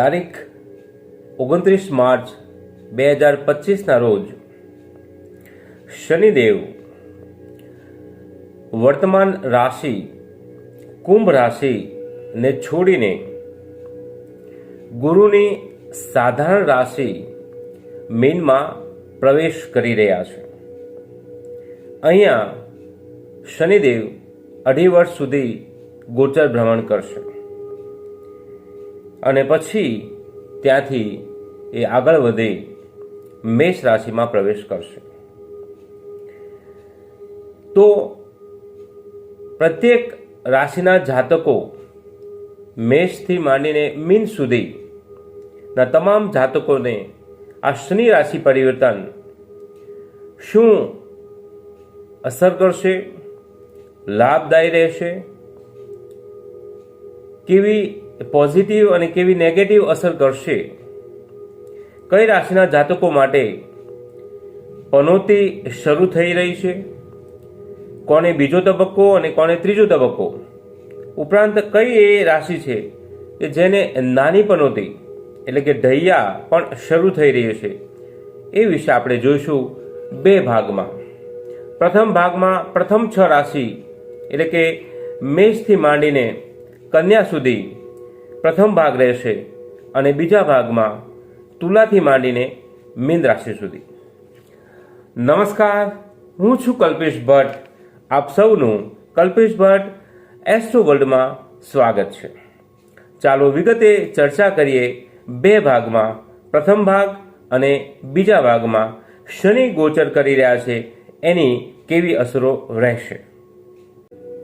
તારીખ ઓગણત્રીસ માર્ચ બે હજાર પચીસના રોજ શનિદેવ વર્તમાન રાશિ, કુંભ રાશિને છોડીને ગુરુની સાધારણ રાશિ મીનમાં પ્રવેશ કરી રહ્યા છે. અહીંયા શનિદેવ અઢી વર્ષ સુધી ગોચર ભ્રમણ કરશે. અને પછી ત્યાંથી એ આગળ વધી મેષ રાશિમાં પ્રવેશ કરશે. તો પ્રત્યેક રાશિના જાતકો મેષથી માંડીને મીન સુધીના તમામ જાતકોને આ શનિ રાશિ પરિવર્તન શું અસર કરશે, લાભદાયી રહેશે, કેવી પોઝિટિવ અને કેવી નેગેટિવ અસર કરશે? કઈ રાશિના જાતકો માટે પનોતી શરૂ થઈ રહી છે? કોને બીજો તબક્કો અને કોને ત્રીજો તબક્કો? ઉપરાંત કઈ એ રાશિ છે કે જેને નાની પનોતી, એટલે કે ઢૈયા પણ શરૂ થઈ રહી છે? એ વિશે આપણે જોઈશું બે ભાગમાં. પ્રથમ ભાગમાં પ્રથમ છ રાશિ, એટલે કે મેષથી માંડીને કન્યા સુધી પ્રથમ ભાગ રહેશે અને બીજા ભાગમાં તુલાથી માંડીને મીન રાશિ સુધી. નમસ્કાર, હું છું કલ્પેશ ભટ્ટ. આપ સૌનું કલ્પેશ ભટ્ટ એસ્ટ્રો વર્લ્ડમાં સ્વાગત છે. ચાલો વિગતે ચર્ચા કરીએ બે ભાગમાં. પ્રથમ ભાગ અને બીજા ભાગમાં શનિ ગોચર કરી રહ્યા છે, એની કેવી અસરો રહેશે?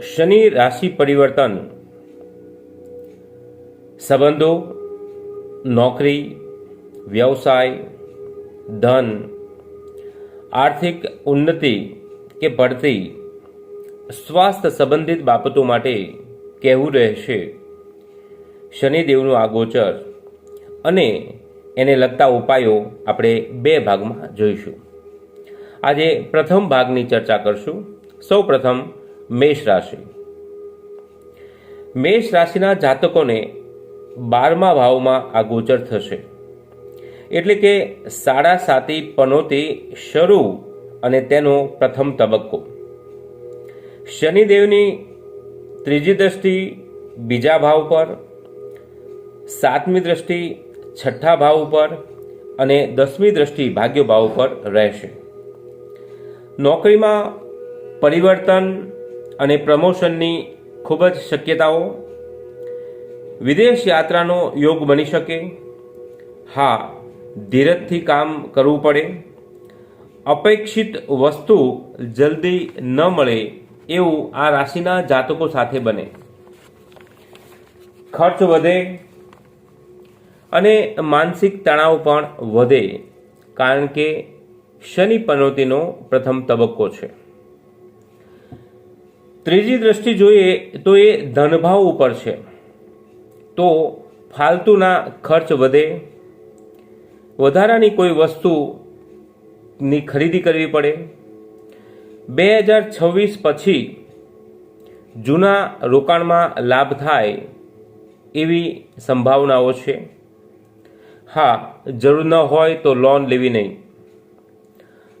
શનિ રાશિ પરિવર્તન સંબંધો, નોકરી, વ્યવસાય, ધન, આર્થિક ઉન્નતિ કે પડતી સ્વાસ્થ્ય સંબંધિત બાબતો માટે કહેવું રહેશે. શનિદેવનું આ ગોચર અને એને લગતા ઉપાયો આપણે બે ભાગમાં જોઈશું. આજે પ્રથમ ભાગની ચર્ચા કરશું. સૌ પ્રથમ મેષ રાશિ. મેષ રાશિના જાતકોને બારમા ભાવમાં આ ગોચર થશે. એટલે કે સાડા સાતી પનોતી શરૂ અને તેનો પ્રથમ તબક્કો. શનિદેવની ત્રીજી દ્રષ્ટિ બીજા ભાવ પર, સાતમી દ્રષ્ટિ છઠ્ઠા ભાવ ઉપર અને દસમી દ્રષ્ટિ ભાગ્ય ભાવ ઉપર રહેશે. નોકરીમાં પરિવર્તન અને પ્રમોશનની ખૂબ જ શક્યતાઓ વિદેશ યાત્રાનો યોગ બની શકે? હા, ધીરજથી કામ કરવું પડે. અપેક્ષિત વસ્તુ જલ્દી ન મળે એવું આ રાશિના જાતકો સાથે બને. ખર્ચ વધે અને માનસિક તણાવ પણ વધે, કારણ કે શનિ પનોતીનો પ્રથમ તબક્કો છે. ત્રીજી દ્રષ્ટિ જોઈએ તો એ ધનભાવ ઉપર છે. તો ફાલતુના ખર્ચ વધે. વધારાની કોઈ વસ્તુની ખરીદી કરવી પડે. બે હજાર છવ્વીસ પછી જૂના રોકાણમાં લાભ થાય એવી સંભાવનાઓ છે. હા, જરૂર ન હોય તો લોન લેવી નહીં.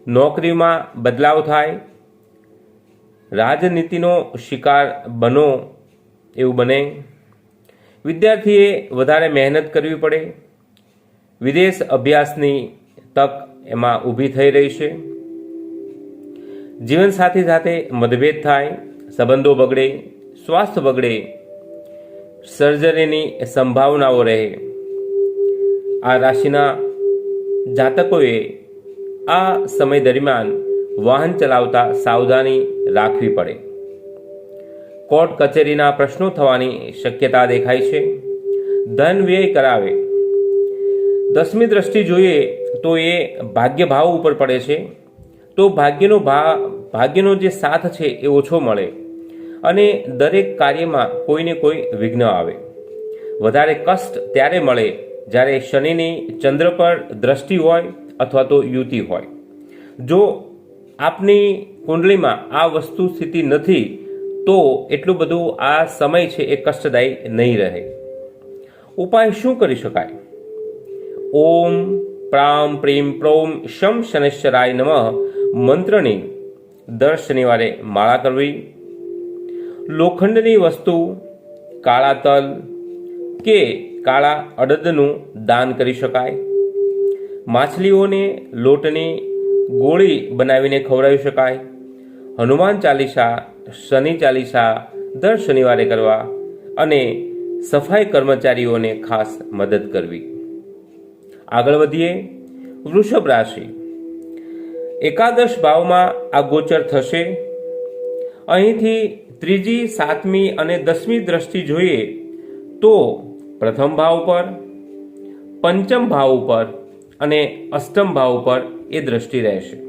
નોકરીમાં બદલાવ થાય. રાજનીતિનો શિકાર બનો એવું બને. વિદ્યાર્થીએ વધારે મહેનત કરવી પડે. વિદેશ અભ્યાસની તક એમાં ઊભી થઈ રહી છે. જીવનસાથી સાથે મતભેદ થાય, સંબંધો બગડે, સ્વાસ્થ્ય બગડે, સર્જરીની સંભાવનાઓ રહે. આ રાશિના જાતકોએ આ સમય દરમિયાન વાહન ચલાવતા સાવધાની રાખવી પડે. કોર્ટ કચેરીના પ્રશ્નો થવાની શક્યતા દેખાય છે. ધન વ્યય કરાવે. દસમી દ્રષ્ટિ જોઈએ તો એ ભાગ્ય ભાવ ઉપર પડે છે. તો ભાગ્યનો ભા, ભાગ્યનો જે સાથ છે એ ઓછો મળે અને દરેક કાર્યમાં કોઈને કોઈ વિઘ્ન આવે. વધારે કષ્ટ ત્યારે મળે જ્યારે શનિની ચંદ્ર પર દ્રષ્ટિ હોય અથવા તો યુતિ હોય. જો આપની કુંડલીમાં આ વસ્તુ સ્થિતિ નથી તો એટલું બધું આ સમય છે એ કષ્ટદાયી નહીં રહે. ઉપાય શું કરી શકાય? ઓમ પ્રામ પ્રેમ પ્રોમ શમ શનેશ્વરાય નમ મંત્રની દર શનિવારે માળા કરવી. લોખંડની વસ્તુ, કાળા તલ કે કાળા અડદનું દાન કરી શકાય. માછલીઓને લોટની ગોળી બનાવીને ખવડાવી શકાય. હનુમાન ચાલીસા શનિ ચાલીસા દર શનિવારે કરવા અને સફાઈ કર્મચારીઓને ખાસ મદદ કરવી. આગળ વધીએ. વૃષભ રાશિ. એકાદશ ભાવમાં આ ગોચર થશે. અહીંથી ત્રીજી, સાતમી અને દસમી દ્રષ્ટિ જોઈએ તો પ્રથમ ભાવ પર પંચમ ભાવ ઉપર અને અષ્ટમ ભાવ ઉપર એ દ્રષ્ટિ રહેશે.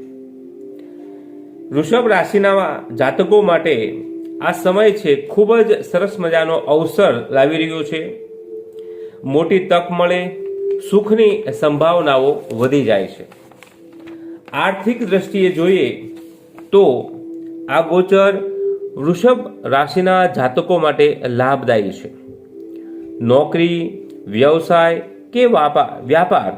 વૃષભ રાશિના જાતકો માટે આ સમય છે ખૂબ જ સરસ મજાનો અવસર લાવી રહ્યો છે. મોટી તક મળે, સુખની સંભાવનાઓ વધી જાય છે. આર્થિક દ્રષ્ટિએ જોઈએ તો આ ગોચર વૃષભ રાશિના જાતકો માટે લાભદાયી છે. નોકરી, વ્યવસાય કે વ્યાપાર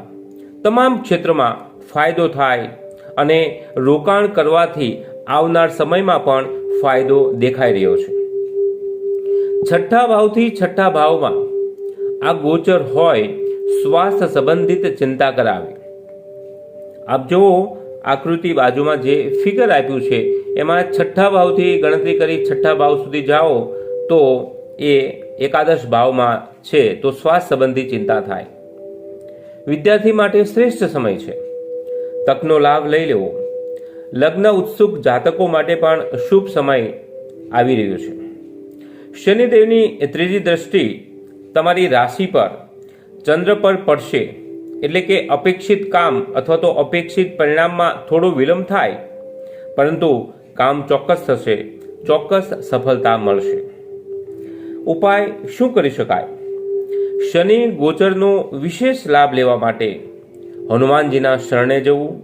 તમામ ક્ષેત્રમાં ફાયદો થાય અને રોકાણ કરવાથી આવનાર સમયમાં પણ ફાયદો દેખાઈ રહ્યો છે. છઠ્ઠા ભાવથી છઠ્ઠા ભાવમાં આ ગોચર હોય સ્વાસ્થ્ય સંબંધિત ચિંતા કરાવે. આપ જુઓ, આકૃતિ બાજુમાં જે ફિગર આપ્યું છે, એમાં છઠ્ઠા ભાવથી ગણતરી કરી છઠ્ઠા ભાવ સુધી જાઓ, તો એ એકાદશ ભાવમાં છે, તો શ્વાસ સંબંધી ચિંતા થાય. વિદ્યાર્થી માટે શ્રેષ્ઠ સમય છે. તકનો લાભ લઈ લેવો. લગ્ન ઉત્સુક જાતકો માટે પણ શુભ સમય આવી રહ્યો છે. શનિદેવની ત્રીજી દ્રષ્ટિ તમારી રાશિ પર ચંદ્ર પર પડશે એટલે કે અપેક્ષિત કામ અથવા તો અપેક્ષિત પરિણામમાં થોડો વિલંબ થાય, પરંતુ કામ ચોક્કસ થશે, ચોક્કસ સફળતા મળશે. ઉપાય શું કરી શકાય? શનિ ગોચરનો વિશેષ લાભ લેવા માટે હનુમાનજીના શરણે જવું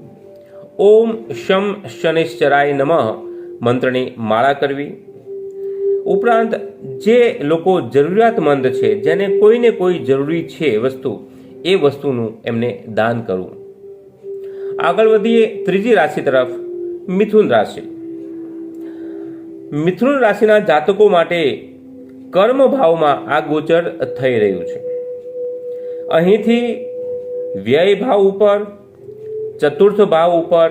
ઓમ શમ શનિશ્ચરાય નમઃ મંત્રની માળા કરવી ઉપરાંત જે લોકો જરૂરિયાતમંદ છે જેને કોઈને કોઈ જરૂરી છે વસ્તુ એ વસ્તુનું એમને દાન કરવું આગળ વધીએ ત્રીજી રાશિ તરફ, મિથુન રાશિ. મિથુન રાશિના જાતકો માટે કર્મ ભાવમાં આ ગોચર થઈ રહ્યું છે. અહીંથી વ્યય ભાવ ઉપર, ચતુર્થ ભાવ ઉપર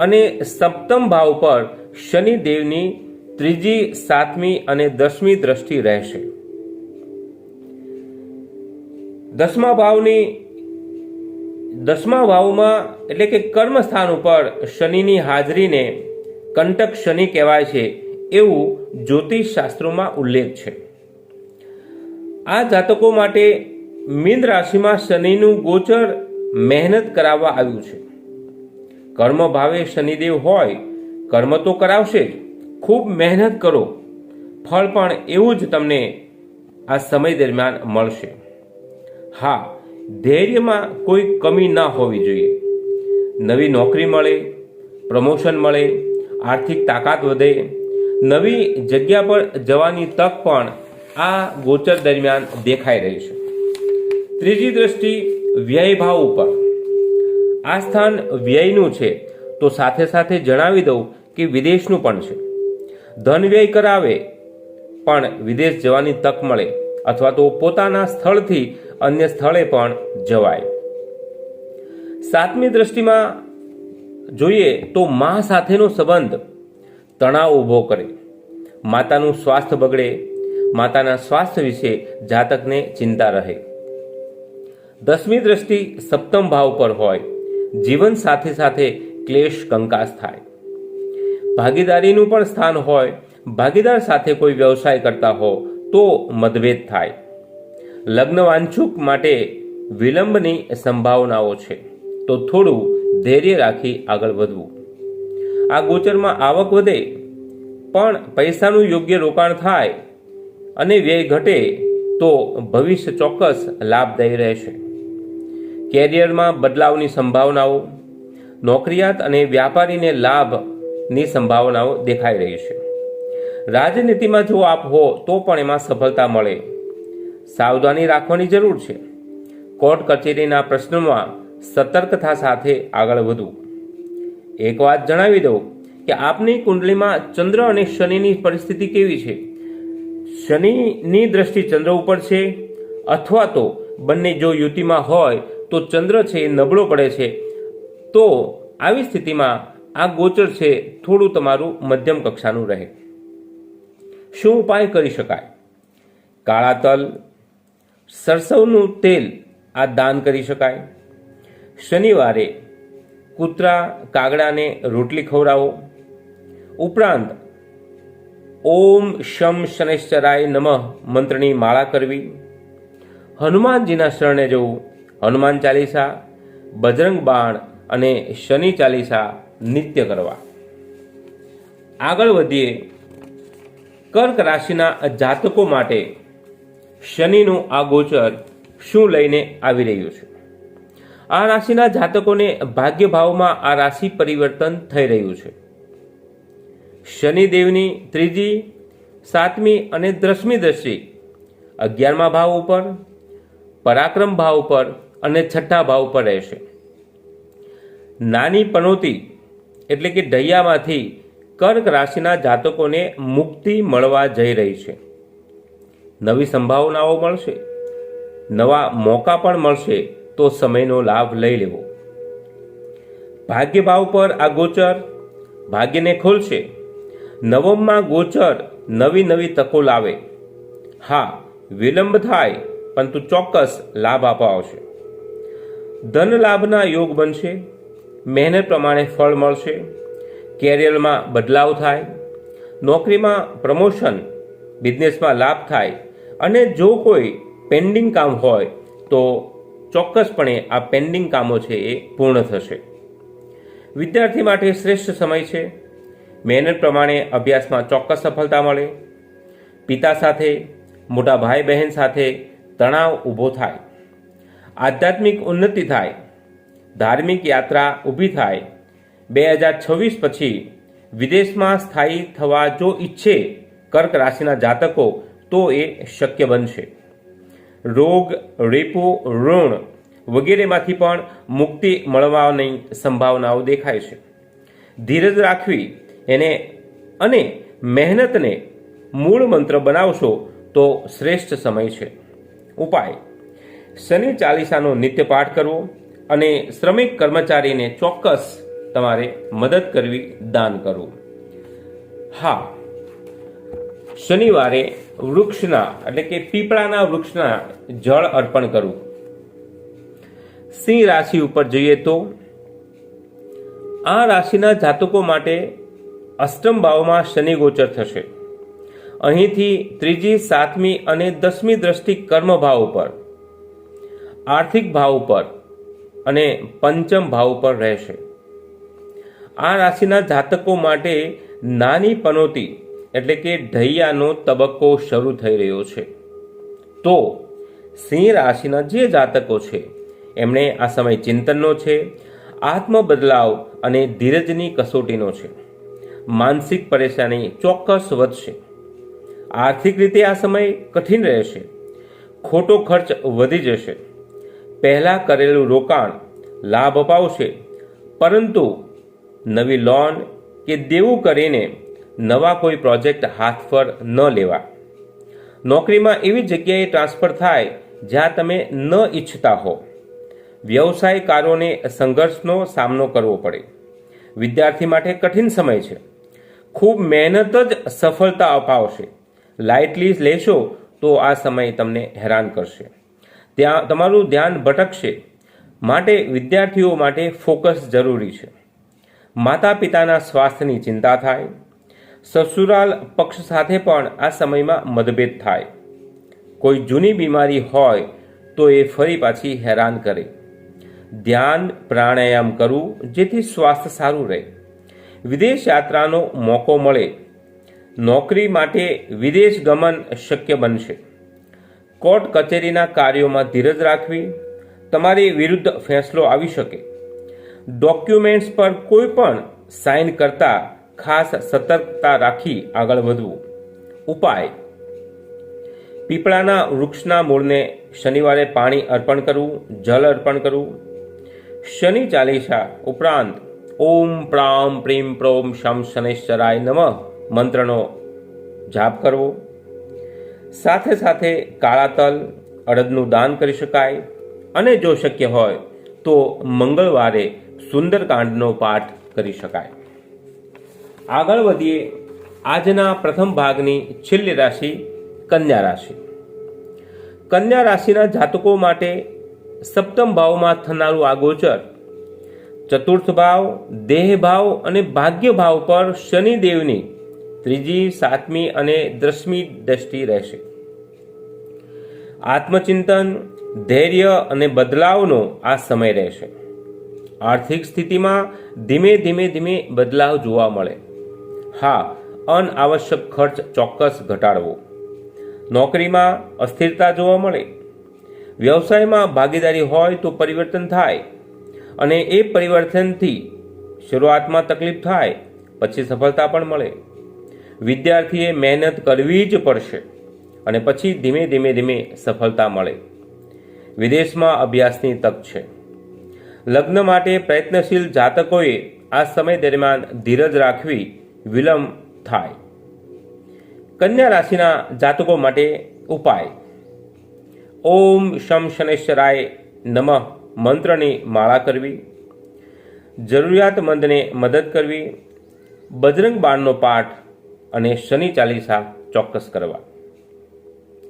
અને સપ્તમ ભાવ પર શનિદેવની ત્રીજી, સાતમી અને દસમી દ્રષ્ટિ રહેશે. દસમા ભાવની, દસમા ભાવમાં એટલે કે કર્મ સ્થાન ઉપર શનિની હાજરીને કંટક શનિ કહેવાય છે એવું જ્યોતિષ શાસ્ત્રોમાં ઉલ્લેખ છે. આ જાતકો માટે મીન રાશિમાં શનિનું ગોચર મહેનત કરાવવા આવ્યું છે. કર્મ ભાવે શનિદેવ હોય, કર્મ તો કરાવશે જ. ખૂબ મહેનત કરો. ફળ પણ એવું જ તમને આ સમય દરમિયાન મળશે. હા, ધૈર્યમાં કોઈ કમી ના હોવી જોઈએ. નવી નોકરી મળે, પ્રમોશન મળે, આર્થિક તાકાત વધે. નવી જગ્યા પર જવાની તક પણ આ ગોચર દરમિયાન દેખાઈ રહી છે. ત્રીજી દ્રષ્ટિ વ્યય ભાવ ઉપર. આ સ્થાન વ્યયનું છે, તો સાથે સાથે જણાવી દઉં કે વિદેશનું પણ છે. ધન વ્યય કરાવે, પણ વિદેશ જવાની તક મળે, અથવા તો પોતાના સ્થળથી અન્ય સ્થળે પણ જવાય. સાતમી દ્રષ્ટિમાં જોઈએ તો મા સાથેનો સંબંધ તણાવ ઊભો કરે. માતાનું સ્વાસ્થ્ય બગડે, માતાના સ્વાસ્થ્ય વિશે જાતકને ચિંતા રહે. દસમી દ્રષ્ટિ સપ્તમ ભાવ પર હોય. જીવન સાથે સાથે ક્લેશ કંકાસ થાય. ભાગીદારીનું પણ સ્થાન હોય. ભાગીદાર સાથે કોઈ વ્યવસાય કરતા હો તો મતભેદ થાય. લગ્ન વાંછુક માટે વિલંબની સંભાવનાઓ છે. તો થોડું ધૈર્ય રાખી આગળ વધવું. આ ગોચરમાં આવક વધે, પણ પૈસાનું યોગ્ય રોકાણ થાય અને વ્યય ઘટે તો ભવિષ્ય ચોક્કસ લાભદાયી રહેશે. કેરિયરમાં બદલાવની સંભાવનાઓ, નોકરિયાત અને વ્યાપારીને લાભની સંભાવનાઓ દેખાઈ રહી છે. રાજનીતિમાં જો આપ હો તો પણ એમાં સફળતા મળે. સાવધાની રાખવાની જરૂર છે. કોર્ટ કચેરીના પ્રશ્નોમાં સતર્કતા સાથે આગળ વધવું. એક વાત જણાવી દઉં કે આપની કુંડલીમાં ચંદ્ર અને શનિની પરિસ્થિતિ કેવી છે? શનિની દ્રષ્ટિ ચંદ્ર ઉપર છે અથવા તો બંને જો યુતિમાં હોય તો ચંદ્ર છે એ નબળો પડે છે. તો આવી સ્થિતિમાં આ ગોચર છે થોડું તમારું મધ્યમ કક્ષાનું રહે. શું ઉપાય કરી શકાય? કાળા તલ, સરસવનું તેલ આ દાન કરી શકાય. શનિવારે કૂતરા કાગડાને રોટલી ખવડાવો. ઉપરાંત, ઓમ શમ શનૈશ્ચરાય નમઃ મંત્રની માળા કરવી. હનુમાનજીના શરણે જવું. હનુમાન ચાલીસા, બજરંગ બાણ અને શનિ ચાલીસા નિત્ય કરવા. આગળ વધીએ. કર્ક રાશિના જાતકો માટે શનિનું આ ગોચર શું લઈને આવી રહ્યું છે? આ રાશિના જાતકોને ભાગ્ય ભાવમાં આ રાશિ પરિવર્તન થઈ રહ્યું છે. શનિદેવની ત્રીજી, સાતમી અને દસમી દ્રષ્ટિ અગિયારમા ભાવ ઉપર, પરાક્રમ ભાવ ઉપર અને છઠ્ઠા ભાવ પર રહેશે. નાની પનોતી એટલે કે ઢૈયામાંથી કર્ક રાશિના જાતકોને મુક્તિ મળવા જઈ રહી છે. નવી સંભાવનાઓ મળશે. નવા મોકા પણ મળશે તો સમયનો લાભ લઈ લેવો. ભાગ્ય ભાવ પર આ ગોચર ભાગ્યને ખોલશે. નવમમાં ગોચર નવી નવી તકો લાવે. હા, વિલંબ થાય, પરંતુ ચોક્કસ લાભ આપવા આવશે. ધન લાભના યોગ બનશે, મહેનત પ્રમાણે ફળ મળશે, કેરિયરમાં બદલાવ થાય, નોકરીમાં પ્રમોશન, બિઝનેસમાં લાભ થાય અને જો કોઈ પેન્ડિંગ કામ હોય તો ચોક્કસપણે આ પેન્ડિંગ કામો છે એ પૂર્ણ થશે. વિદ્યાર્થી માટે શ્રેષ્ઠ સમય છે. મહેનત પ્રમાણે અભ્યાસમાં ચોક્કસ સફળતા મળે. પિતા સાથે, મોટા ભાઈ બહેન સાથે તણાવ ઊભો થાય. આધ્યાત્મિક ઉન્નતિ થાય, ધાર્મિક યાત્રા ઊભી થાય. બે હજાર છવ્વીસ પછી વિદેશમાં સ્થાયી થવા જો ઈચ્છે કર્ક રાશિના જાતકો, તો એ શક્ય બનશે. રોગ, રેપો, ઋણ વગેરેમાંથી પણ મુક્તિ મળવાની સંભાવનાઓ દેખાય છે. ધીરજ રાખવી એને અને મહેનતને મૂળ મંત્ર બનાવશો તો શ્રેષ્ઠ સમય છે. ઉપાય શનિ ચાલીસાનો નિત્ય પાઠ કરવો અને શ્રમિક કર્મચારીને ચોક્કસ તમારે મદદ કરવી, દાન કરવું. હા, શનિવારે વૃક્ષના, એટલે કે પીપળાના વૃક્ષના જળ અર્પણ કરવું. સિંહ રાશિ ઉપર જઈએ તો, આ રાશિના જાતકો માટે અષ્ટમ ભાવમાં શનિ ગોચર થશે. અહીંથી ત્રીજી, સાતમી અને દસમી દ્રષ્ટિ કર્મ ભાવ ઉપર. આર્થિક ભાવ ઉપર અને પંચમ ભાવ પર રહેશે. આ રાશિના જાતકો માટે નાની પનોતી એટલે કે ઢૈયાનો તબક્કો શરૂ થઈ રહ્યો છે. તો સિંહ રાશિના જે જાતકો છે, એમણે આ સમય ચિંતનનો છે આત્મ બદલાવ અને ધીરજની કસોટીનો છે. માનસિક પરેશાની ચોક્કસ વધશે. આર્થિક રીતે આ સમય કઠિન રહેશે. ખોટો ખર્ચ વધી જશે. પહેલાં કરેલું રોકાણ લાભ અપાવશે. પરંતુ નવી લોન કે દેવું કરીને નવા કોઈ પ્રોજેક્ટ હાથ પર ન લેવા. નોકરીમાં એવી જગ્યાએ ટ્રાન્સફર થાય જ્યાં તમે ન ઈચ્છતા હો. વ્યવસાયકારોને સંઘર્ષનો સામનો કરવો પડે. વિદ્યાર્થી માટે કઠિન સમય છે. ખૂબ મહેનત જ સફળતા અપાવશે. લાઇટલી લેશો તો આ સમય તમને હેરાન કરશે. ત્યાં તમારું ધ્યાન ભટકશે. માટે વિદ્યાર્થીઓ માટે ફોકસ જરૂરી છે. માતા પિતાના સ્વાસ્થ્યની ચિંતા થાય. સસુરાલ પક્ષ સાથે પણ આ સમયમાં મતભેદ થાય. કોઈ જૂની બીમારી હોય તો એ ફરી પાછી હેરાન કરે. ધ્યાન, પ્રાણાયામ કરવું, જેથી સ્વાસ્થ્ય સારું રહે. વિદેશ યાત્રાનો મોકો મળે. નોકરી માટે વિદેશ ગમન શક્ય બનશે. કોર્ટ કચેરીના કાર્યોમાં ધીરજ રાખવી, તમારી વિરુદ્ધ ફેંસલો આવી શકે. ડોક્યુમેન્ટ્સ પર કોઈ પણ સાઇન કરતા ખાસ સતર્કતા રાખી આગળ વધવું. ઉપાય. પીપળાના વૃક્ષના મૂળને શનિવારે પાણી અર્પણ કરવું જલ અર્પણ કરવું. શનિ ચાલીસા ઉપરાંત, ઓમ પ્રામ પ્રીમ પ્રોમ શમ શનેશ્વરાય નમઃ મંત્રનો જાપ કરવો. સાથે સાથે કાળા તલ, અડદનું દાન કરી શકાય. અને જો શક્ય હોય, તો મંગળવારે સુંદરકાંડનો પાઠ કરી શકાય. આગળ વધીએ આજના પ્રથમ ભાગની છેલ્લી રાશિ, કન્યા રાશિ. કન્યા રાશિના જાતકો માટે સપ્તમ ભાવમાં થનારું આ ગોચર, ચતુર્થ ભાવ, દેહ ભાવ અને ભાગ્ય ભાવ પર શનિદેવની ત્રીજી, સાતમી અને દસમી દ્રષ્ટિ રહેશે. આત્મચિંતન, ધૈર્ય અને બદલાવનો આ સમય રહેશે. આર્થિક સ્થિતિમાં ધીમે ધીમે ધીમે બદલાવ જોવા મળે. હા અનઆવશ્યક ખર્ચ ચોક્કસ ઘટાડવો. નોકરીમાં અસ્થિરતા જોવા મળે. વ્યવસાયમાં ભાગીદારી હોય તો પરિવર્તન થાય અને એ પરિવર્તનથી શરૂઆતમાં તકલીફ થાય, પછી સફળતા પણ મળે. વિદ્યાર્થીએ મહેનત કરવી જ પડશે. અને પછી ધીમે ધીમે ધીમે સફળતા મળે. વિદેશમાં અભ્યાસની તક છે. લગ્ન માટે પ્રયત્નશીલ જાતકોએ આ સમય દરમિયાન ધીરજ રાખવી વિલંબ થાય. કન્યા રાશિના જાતકો માટે ઉપાય. ઓમ શમ શનેશ્વરાય નમઃ મંત્રની માળા કરવી. જરૂરિયાતમંદને મદદ કરવી. બજરંગ બાણનો પાઠ અને શનિ ચાલીસા ચોક્કસ કરવા.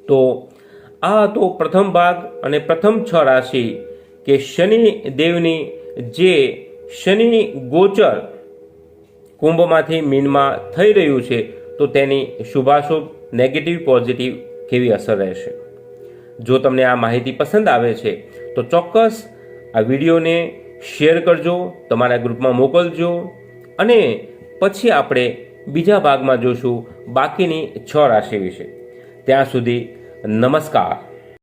તો આ હતો પ્રથમ ભાગ અને પ્રથમ છ રાશિ કે શનિ દેવની જે શનિ ગોચર કુંભમાંથી મીનમાં થઈ રહ્યું છે, તો તેની શુભાશુભ નેગેટિવ પોઝિટિવ કેવી અસર રહેશે? જો તમને આ માહિતી પસંદ આવે છે, તો ચોક્કસ આ વિડીયોને શેર કરજો, તમારા ગ્રુપમાં મોકલજો અને પછી આપણે બીજા ભાગમાં જોશું બાકીની છ રાશિ વિશે. ત્યાં સુધી નમસ્કાર.